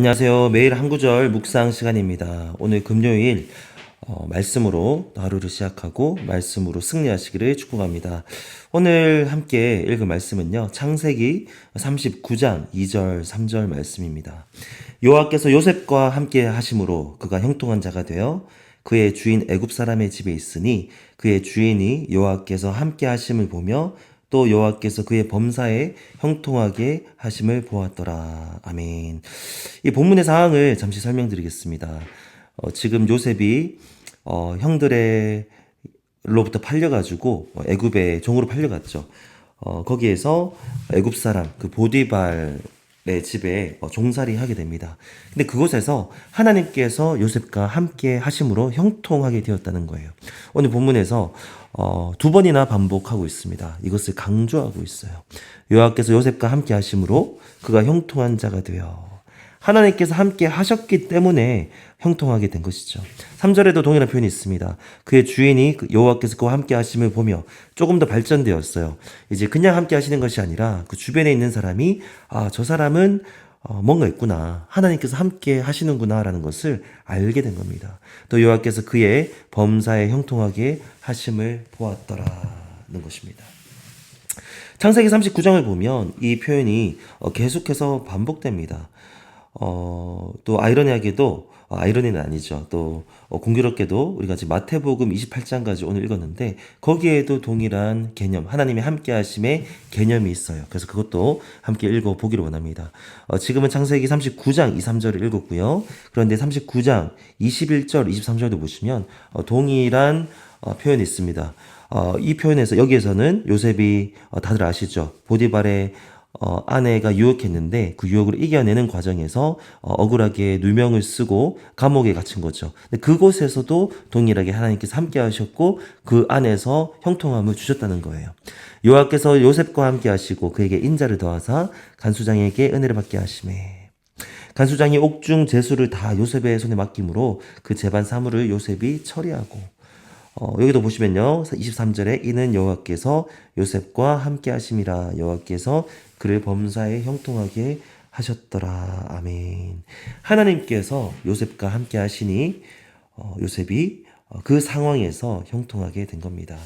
안녕하세요. 매일 한 구절 묵상 시간입니다. 오늘 금요일 어, 말씀으로 하루를 시작하고 말씀으로 승리하시기를 축복합니다. 오늘 함께 읽을 말씀은요. 창세기 39장 2절 3절 말씀입니다. 여호와께서 요셉과 함께 하심으로 그가 형통한 자가 되어 그의 주인 애굽 사람의 집에 있으니 그의 주인이 여호와께서 함께 하심을 보며 또 여호와께서 그의 범사에 형통하게 하심을 보았더라. 아멘. 이 본문의 상황을 잠시 설명드리겠습니다. 어, 지금 요셉이 어, 형들의 로부터 팔려가지고 어, 애굽에 종으로 팔려갔죠. 어, 거기에서 애굽 사람 그 보디발의 집에 어, 종살이 하게 됩니다. 근데 그곳에서 하나님께서 요셉과 함께 하심으로 형통하게 되었다는 거예요. 오늘 본문에서 어, 두 번이나 반복하고 있습니다. 이것을 강조하고 있어요. 여호와께서 요셉과 함께 하심으로 그가 형통한 자가 되어 하나님께서 함께 하셨기 때문에 형통하게 된 것이죠. 3절에도 동일한 표현이 있습니다. 그의 주인이 그 여호와께서 그와 함께 하심을 보며 조금 더 발전되었어요. 이제 그냥 함께 하시는 것이 아니라 그 주변에 있는 사람이 아, 저 사람은 어, 뭔가 있구나. 하나님께서 함께 하시는구나라는 것을 알게 된 겁니다. 또 여호와께서 그의 범사에 형통하게 하심을 보았더라는 것입니다. 창세기 39장을 보면 이 표현이 어, 계속해서 반복됩니다. 어, 또 아이러니하게도 어, 아이러니는 아니죠. 또 어, 공교롭게도 우리가 지금 마태복음 28장까지 오늘 읽었는데 거기에도 동일한 개념, 하나님의 함께하심의 개념이 있어요. 그래서 그것도 함께 읽어 보기를 원합니다. 어, 지금은 창세기 39장 2, 3절을 읽었고요. 그런데 39장 21절, 23절도 보시면 어, 동일한 어, 표현이 있습니다. 어, 이 표현에서 여기에서는 요셉이 어, 다들 아시죠? 보디발의 어, 아내가 유혹했는데 그 유혹을 이겨내는 과정에서 어, 억울하게 누명을 쓰고 감옥에 갇힌 거죠. 근데 그곳에서도 동일하게 하나님께서 함께 하셨고 그 안에서 형통함을 주셨다는 거예요. 여호와께서 요셉과 함께 하시고 그에게 인자를 더하사 간수장에게 은혜를 받게 하심에 간수장이 옥중 제수를 다 요셉의 손에 맡김으로 그 재반 사물을 요셉이 처리하고 어, 여기도 보시면요. 23절에 이는 여호와께서 요셉과 함께 하심이라 여호와께서 그를 범사에 형통하게 하셨더라. 아멘. 하나님께서 요셉과 함께 하시니 어, 요셉이 어, 그 상황에서 형통하게 된 겁니다.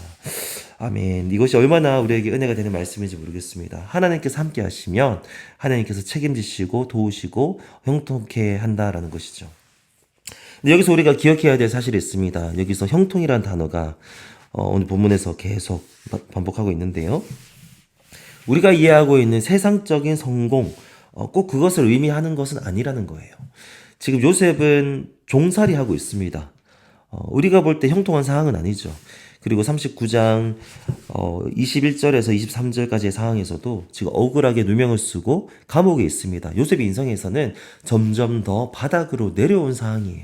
아멘. 이것이 얼마나 우리에게 은혜가 되는 말씀인지 모르겠습니다. 하나님께서 함께 하시면 하나님께서 책임지시고 도우시고 형통케 한다라는 것이죠. 근데 여기서 우리가 기억해야 될 사실이 있습니다. 여기서 형통이란 단어가 어, 오늘 본문에서 계속 반복하고 있는데요. 우리가 이해하고 있는 세상적인 성공, 어, 꼭 그것을 의미하는 것은 아니라는 거예요. 지금 요셉은 종살이 하고 있습니다. 어, 우리가 볼 때 형통한 상황은 아니죠. 그리고 39장 어, 21절에서 23절까지의 상황에서도 지금 억울하게 누명을 쓰고 감옥에 있습니다. 요셉의 인성에서는 점점 더 바닥으로 내려온 상황이에요.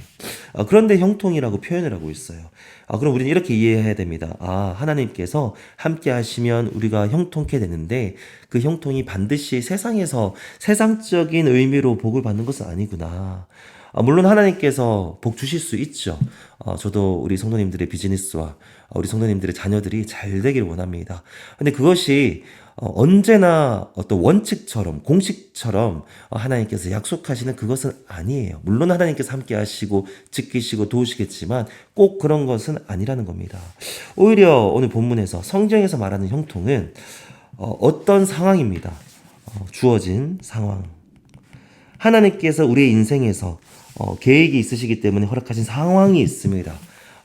아, 그런데 형통이라고 표현을 하고 있어요. 아, 그럼 우리는 이렇게 이해해야 됩니다. 아, 하나님께서 함께 하시면 우리가 형통케 되는데 그 형통이 반드시 세상에서 세상적인 의미로 복을 받는 것은 아니구나. 아, 물론 하나님께서 복 주실 수 있죠. 어, 저도 우리 성도님들의 비즈니스와 우리 성도님들의 자녀들이 잘 되길 원합니다. 근데 그것이 어, 언제나 어떤 원칙처럼 공식처럼 어, 하나님께서 약속하시는 그것은 아니에요. 물론 하나님께서 함께 하시고 지키시고 도우시겠지만 꼭 그런 것은 아니라는 겁니다. 오히려 오늘 본문에서 성경에서 말하는 형통은 어, 어떤 상황입니다. 어, 주어진 상황. 하나님께서 우리의 인생에서 어, 계획이 있으시기 때문에 허락하신 상황이 있습니다.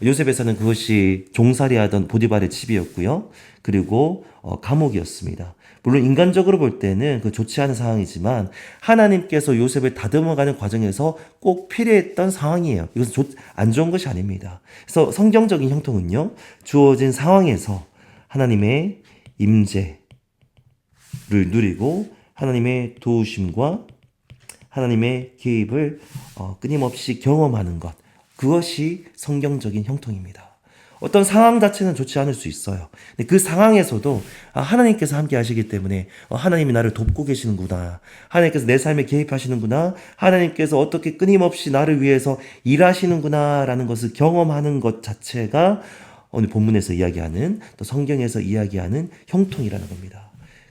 요셉에서는 그것이 종살이 하던 보디발의 집이었고요. 그리고 어, 감옥이었습니다. 물론 인간적으로 볼 때는 그 좋지 않은 상황이지만 하나님께서 요셉을 다듬어가는 과정에서 꼭 필요했던 상황이에요. 이것은 좋, 안 좋은 것이 아닙니다. 그래서 성경적인 형통은요. 주어진 상황에서 하나님의 임재를 누리고 하나님의 도우심과 하나님의 개입을 어, 끊임없이 경험하는 것. 그것이 성경적인 형통입니다. 어떤 상황 자체는 좋지 않을 수 있어요. 근데 그 상황에서도 아, 하나님께서 함께 하시기 때문에 어, 하나님이 나를 돕고 계시는구나. 하나님께서 내 삶에 개입하시는구나. 하나님께서 어떻게 끊임없이 나를 위해서 일하시는구나라는 것을 경험하는 것 자체가 오늘 본문에서 이야기하는 또 성경에서 이야기하는 형통이라는 겁니다.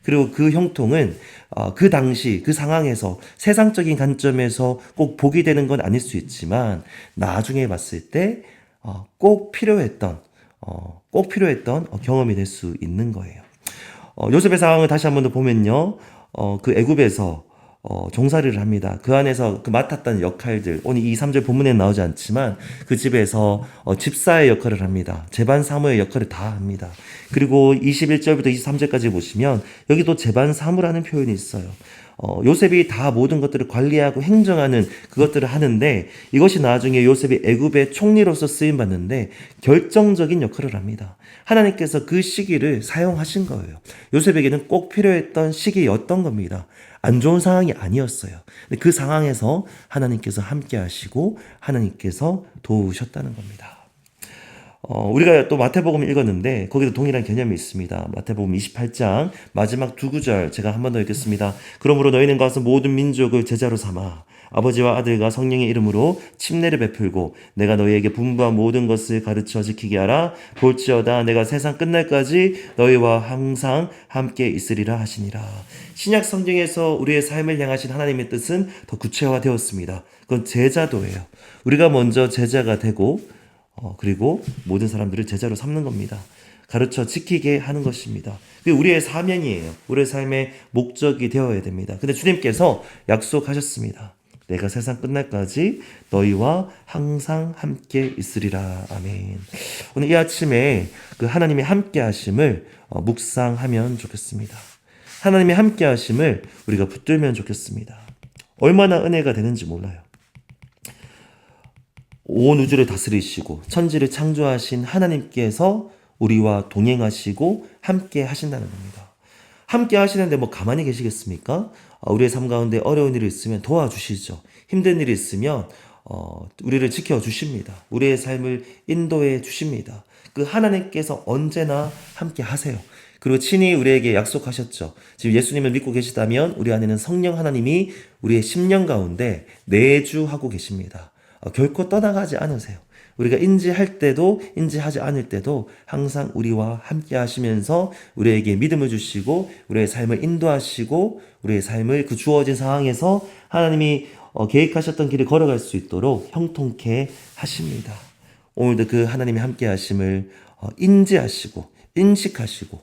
그리고 그 형통은 어, 그 당시 그 상황에서 세상적인 관점에서 꼭 복이 되는 건 아닐 수 있지만 나중에 봤을 때 어, 꼭 필요했던 어, 꼭 필요했던 어, 경험이 될 수 있는 거예요. 어, 요셉의 상황을 다시 한 번 더 보면요. 어, 그 애굽에서 어, 종살이를 합니다. 그 안에서 그 맡았던 역할들, 오늘 이 3절 본문에 나오지 않지만 그 집에서 어, 집사의 역할을 합니다. 재반 사무의 역할을 다 합니다. 그리고 21절부터 23절까지 보시면 여기도 재반 사무라는 표현이 있어요. 어, 요셉이 다 모든 것들을 관리하고 행정하는 그것들을 하는데 이것이 나중에 요셉이 애굽의 총리로서 쓰임 받는데 결정적인 역할을 합니다. 하나님께서 그 시기를 사용하신 거예요. 요셉에게는 꼭 필요했던 시기였던 겁니다. 안 좋은 상황이 아니었어요. 그 상황에서 하나님께서 함께 하시고 하나님께서 도우셨다는 겁니다. 어, 우리가 또 마태복음 읽었는데 거기도 동일한 개념이 있습니다. 마태복음 28장 마지막 두 구절 제가 한 번 더 읽겠습니다. 그러므로 너희는 가서 모든 민족을 제자로 삼아 아버지와 아들과 성령의 이름으로 침례를 베풀고 내가 너희에게 분부한 모든 것을 가르쳐 지키게 하라 볼지어다 내가 세상 끝날까지 너희와 항상 함께 있으리라 하시니라. 신약 성경에서 우리의 삶을 향하신 하나님의 뜻은 더 구체화되었습니다. 그건 제자도예요. 우리가 먼저 제자가 되고 어, 그리고 모든 사람들을 제자로 삼는 겁니다. 가르쳐 지키게 하는 것입니다. 그게 우리의 사명이에요. 우리의 삶의 목적이 되어야 됩니다. 근데 주님께서 약속하셨습니다. 내가 세상 끝날까지 너희와 항상 함께 있으리라. 아멘. 오늘 이 아침에 그 하나님의 함께 하심을 어, 묵상하면 좋겠습니다. 하나님의 함께 하심을 우리가 붙들면 좋겠습니다. 얼마나 은혜가 되는지 몰라요. 온 우주를 다스리시고 천지를 창조하신 하나님께서 우리와 동행하시고 함께 하신다는 겁니다. 함께 하시는데 뭐 가만히 계시겠습니까? 어, 우리의 삶 가운데 어려운 일이 있으면 도와주시죠. 힘든 일이 있으면 어, 우리를 지켜 주십니다. 우리의 삶을 인도해 주십니다. 그 하나님께서 언제나 함께 하세요. 그리고 친히 우리에게 약속하셨죠. 지금 예수님을 믿고 계시다면 우리 안에는 성령 하나님이 우리의 심령 가운데 내주하고 계십니다. 어, 결코 떠나가지 않으세요. 우리가 인지할 때도 인지하지 않을 때도 항상 우리와 함께 하시면서 우리에게 믿음을 주시고 우리의 삶을 인도하시고 우리의 삶을 그 주어진 상황에서 하나님이 어, 계획하셨던 길을 걸어갈 수 있도록 형통케 하십니다. 오늘도 그 하나님의 함께 하심을 어, 인지하시고 인식하시고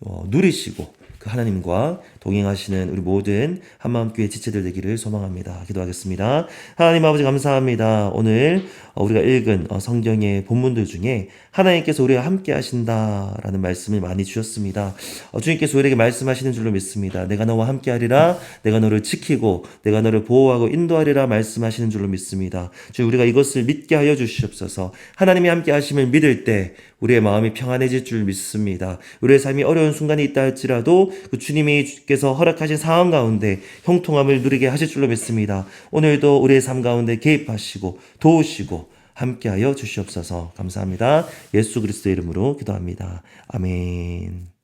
어, 누리시고 그 하나님과 동행하시는 우리 모든 한마음교회 지체들 되기를 소망합니다. 기도하겠습니다. 하나님 아버지 감사합니다. 오늘 어, 우리가 읽은 어, 성경의 본문들 중에 하나님께서 우리와 함께 하신다라는 말씀을 많이 주셨습니다. 어, 주님께서 우리에게 말씀하시는 줄로 믿습니다. 내가 너와 함께 하리라, 내가 너를 지키고, 내가 너를 보호하고 인도하리라 말씀하시는 줄로 믿습니다. 주 우리가 이것을 믿게 하여 주시옵소서. 하나님이 함께 하심을 믿을 때 우리의 마음이 평안해질 줄 믿습니다. 우리의 삶이 어려운 순간이 있다 할지라도 그 주님이 주께서 허락하신 상황 가운데 형통함을 누리게 하실 줄로 믿습니다. 오늘도 우리의 삶 가운데 개입하시고 도우시고 함께하여 주시옵소서 감사합니다. 예수 그리스도 이름으로 기도합니다. 아멘.